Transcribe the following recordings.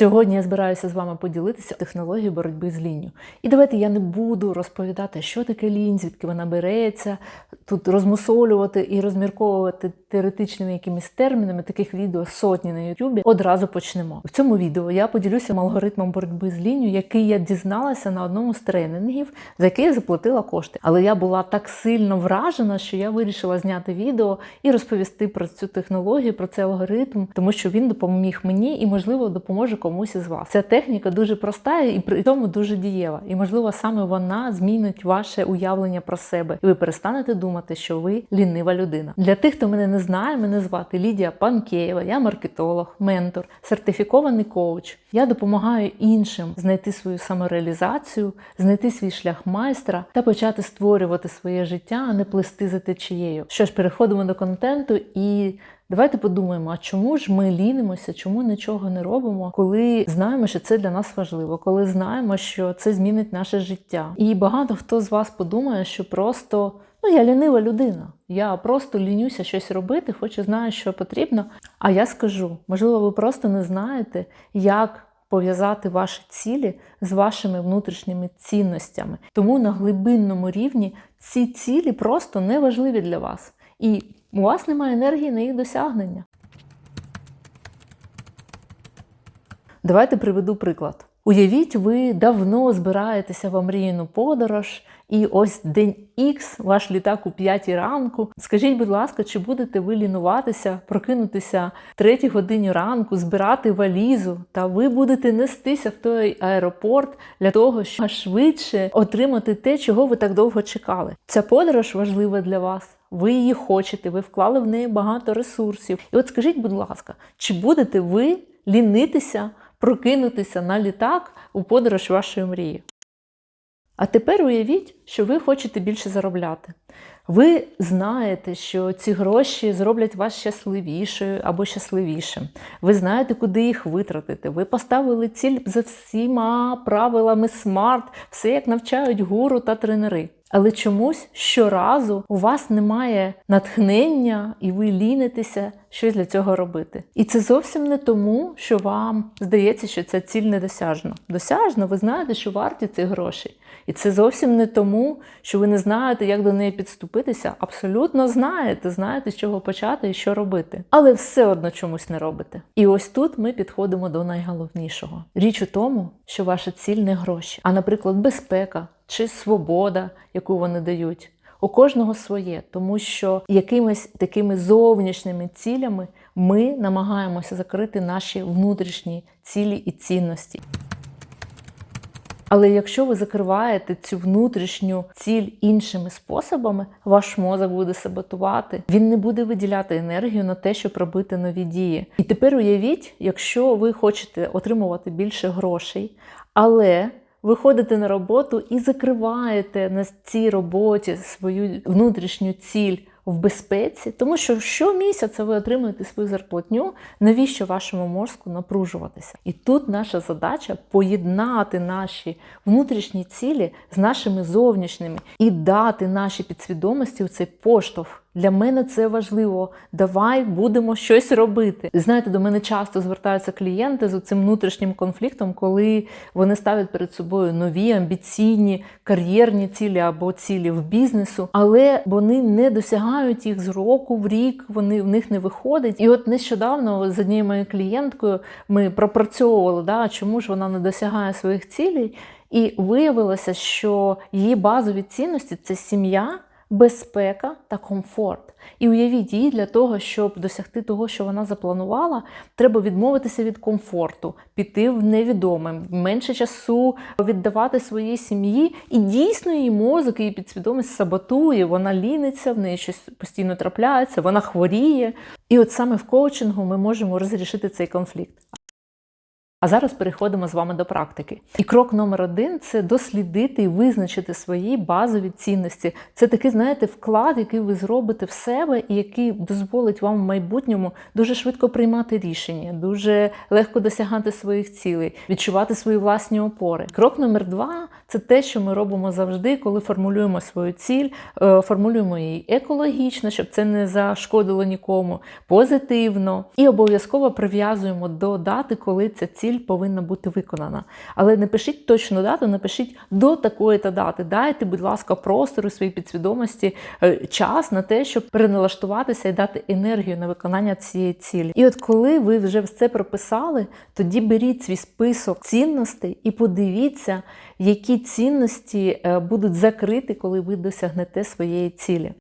Сьогодні я збираюся з вами поділитися технологією боротьби з лінню. І давайте я не буду розповідати, що таке лінь, звідки вона береться, тут розмусолювати і розмірковувати теоретичними якимись термінами. Таких відео сотні на Ютубі. Одразу почнемо. В цьому відео я поділюся алгоритмом боротьби з лінню, який я дізналася на одному з тренінгів, за який я заплатила кошти. Але я була так сильно вражена, що я вирішила зняти відео і розповісти про цю технологію, про цей алгоритм, тому що він допоміг мені і, можливо, допоможе комусь із вас. Ця техніка дуже проста і при цьому дуже дієва. І, можливо, саме вона змінить ваше уявлення про себе, і ви перестанете думати, що ви лінива людина. Для тих, хто мене не знає, мене звати Лідія Панкеєва, я маркетолог, ментор, сертифікований коуч. Я допомагаю іншим знайти свою самореалізацію, знайти свій шлях майстра та почати створювати своє життя, а не плисти за течією. Що ж, переходимо до контенту і. Давайте подумаємо, а чому ж ми лінимося, чому нічого не робимо, коли знаємо, що це для нас важливо, коли знаємо, що це змінить наше життя. І багато хто з вас подумає, що просто ну я лінива людина. Я просто лінюся щось робити, хочу знаю, що потрібно. А я скажу, можливо, ви просто не знаєте, як. Пов'язати ваші цілі з вашими внутрішніми цінностями. Тому на глибинному рівні ці цілі просто не важливі для вас. І у вас немає енергії на їх досягнення. Давайте приведу приклад. Уявіть, ви давно збираєтеся в омріяну подорож, і ось день Х, ваш літак у 5 ранку. Скажіть, будь ласка, чи будете ви лінуватися, прокинутися в 3 годині ранку, збирати валізу, та ви будете нестися в той аеропорт для того, щоб швидше отримати те, чого ви так довго чекали. Ця подорож важлива для вас. Ви її хочете, ви вклали в неї багато ресурсів. І от скажіть, будь ласка, чи будете ви лінитися, прокинутися на літак у подорож вашої мрії? А тепер уявіть, що ви хочете більше заробляти. Ви знаєте, що ці гроші зроблять вас щасливішою або щасливішим. Ви знаєте, куди їх витратити. Ви поставили ціль за всіма правилами смарт, все як навчають гуру та тренери. Але чомусь щоразу у вас немає натхнення, і ви лінитеся щось для цього робити. І це зовсім не тому, що вам здається, що ця ціль недосяжна. Досяжна, ви знаєте, що варті цих грошей. І це зовсім не тому, що ви не знаєте, як до неї підступитися. Абсолютно знаєте, знаєте, з чого почати і що робити. Але все одно чомусь не робите. І ось тут ми підходимо до найголовнішого. Річ у тому, що ваша ціль не гроші, а, наприклад, безпека чи свобода, яку вони дають. У кожного своє, тому що якимись такими зовнішніми цілями ми намагаємося закрити наші внутрішні цілі і цінності. Але якщо ви закриваєте цю внутрішню ціль іншими способами, ваш мозок буде саботувати, він не буде виділяти енергію на те, щоб робити нові дії. І тепер уявіть, якщо ви хочете отримувати більше грошей, але ви ходите на роботу і закриваєте на цій роботі свою внутрішню ціль в безпеці, тому що щомісяця ви отримуєте свою зарплатню, навіщо вашому мозку напружуватися? І тут наша задача поєднати наші внутрішні цілі з нашими зовнішніми і дати нашій підсвідомості цей поштовх. Для мене це важливо. Давай будемо щось робити. Знаєте, до мене часто звертаються клієнти з цим внутрішнім конфліктом, коли вони ставлять перед собою нові амбіційні кар'єрні цілі або цілі в бізнесу, але вони не досягають їх з року в рік. Вони в них не виходить. І от нещодавно з однією моєю клієнткою ми пропрацьовували, да, чому ж вона не досягає своїх цілей, і виявилося, що її базові цінності це сім'я безпека та комфорт. І уявіть, їй для того, щоб досягти того, що вона запланувала, треба відмовитися від комфорту, піти в невідоме, менше часу віддавати своїй сім'ї. І дійсно її мозок, її підсвідомість саботує, вона ліниться, в неї щось постійно трапляється, вона хворіє. І от саме в коучингу ми можемо розрішити цей конфлікт. А зараз переходимо з вами до практики. І крок номер один це дослідити і визначити свої базові цінності. Це такий, знаєте, вклад, який ви зробите в себе, і який дозволить вам в майбутньому дуже швидко приймати рішення, дуже легко досягати своїх цілей, відчувати свої власні опори. Крок номер два це те, що ми робимо завжди, коли формулюємо свою ціль, е, формулюємо її екологічно, щоб це не зашкодило нікому, позитивно і обов'язково прив'язуємо до дати, коли ця ціль ціль повинна бути виконана. Але не пишіть точну дату, напишіть до такої та дати. Дайте, будь ласка, простору своїй підсвідомості е, час на те, щоб переналаштуватися і дати енергію на виконання цієї цілі. І от коли ви вже все прописали, тоді беріть свій список цінностей і подивіться, які цінності е, будуть закриті, коли ви досягнете своєї цілі.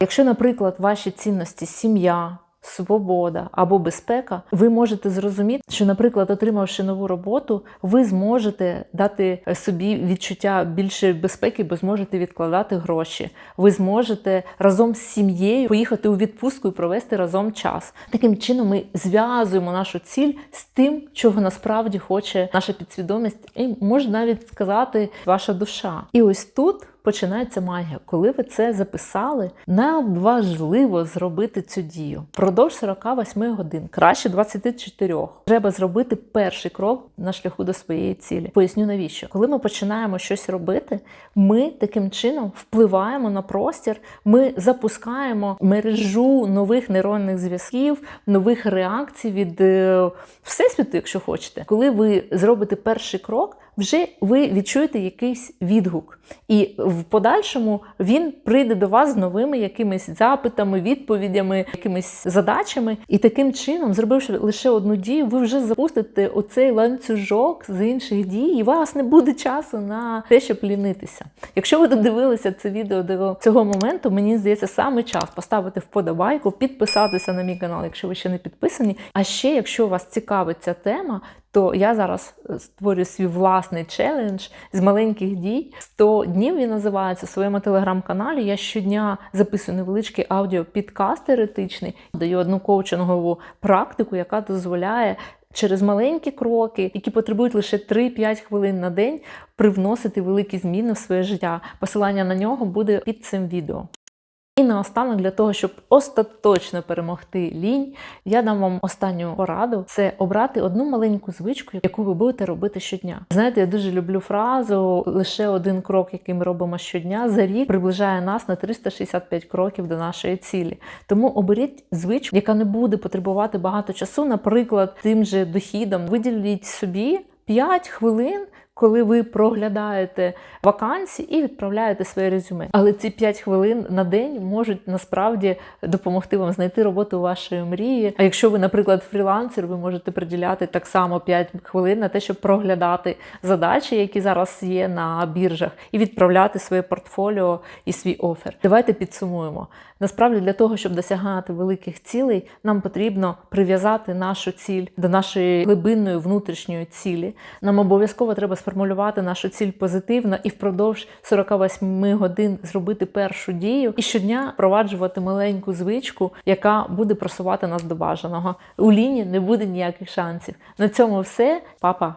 Якщо, наприклад, ваші цінності сім'я, свобода або безпека, ви можете зрозуміти, що, наприклад, отримавши нову роботу, ви зможете дати собі відчуття більшої безпеки, бо зможете відкладати гроші. Ви зможете разом з сім'єю поїхати у відпустку і провести разом час. Таким чином, ми зв'язуємо нашу ціль з тим, чого насправді хоче наша підсвідомість, і можна навіть сказати, ваша душа. І ось тут починається магія. Коли ви це записали, нам важливо зробити цю дію. Продовж 48 годин, краще 24. Треба зробити перший крок на шляху до своєї цілі. Поясню навіщо. Коли ми починаємо щось робити, ми таким чином впливаємо на простір, ми запускаємо мережу нових нейронних зв'язків, нових реакцій від е, всесвіту, якщо хочете. Коли ви зробите перший крок, вже ви відчуєте якийсь відгук, і в подальшому він прийде до вас з новими якимись запитами, відповідями, якимись задачами. І таким чином, зробивши лише одну дію, ви вже запустите оцей ланцюжок з інших дій, і у вас не буде часу на те, щоб лінитися. Якщо ви додивилися це відео до цього моменту, мені здається, саме час поставити вподобайку, підписатися на мій канал, якщо ви ще не підписані. А ще, якщо вас цікавить ця тема, то я зараз створюю свій власний челендж з маленьких дій. 100 днів він називається в своєму телеграм-каналі. Я щодня записую невеличкий аудіопідкаст еретичний, даю одну коучингову практику, яка дозволяє. Через маленькі кроки, які потребують лише 3-5 хвилин на день, привносити великі зміни в своє життя. Посилання на нього буде під цим відео. І наостанок, для того, щоб остаточно перемогти лінь, я дам вам останню пораду: це обрати одну маленьку звичку, яку ви будете робити щодня. Знаєте, я дуже люблю фразу лише один крок, який ми робимо щодня, за рік приближає нас на 365 кроків до нашої цілі. Тому оберіть звичку, яка не буде потребувати багато часу, наприклад, тим же дохідом. Виділіть собі 5 хвилин коли ви проглядаєте вакансії і відправляєте своє резюме. Але ці 5 хвилин на день можуть насправді допомогти вам знайти роботу вашої мрії. А якщо ви, наприклад, фрілансер, ви можете приділяти так само 5 хвилин на те, щоб проглядати задачі, які зараз є на біржах, і відправляти своє портфоліо і свій офер. Давайте підсумуємо. Насправді, для того, щоб досягати великих цілей, нам потрібно прив'язати нашу ціль до нашої глибинної внутрішньої цілі. Нам обов'язково треба сформулювати нашу ціль позитивно і впродовж 48 годин зробити першу дію і щодня впроваджувати маленьку звичку, яка буде просувати нас до бажаного. У ліні не буде ніяких шансів. На цьому все, Па-па!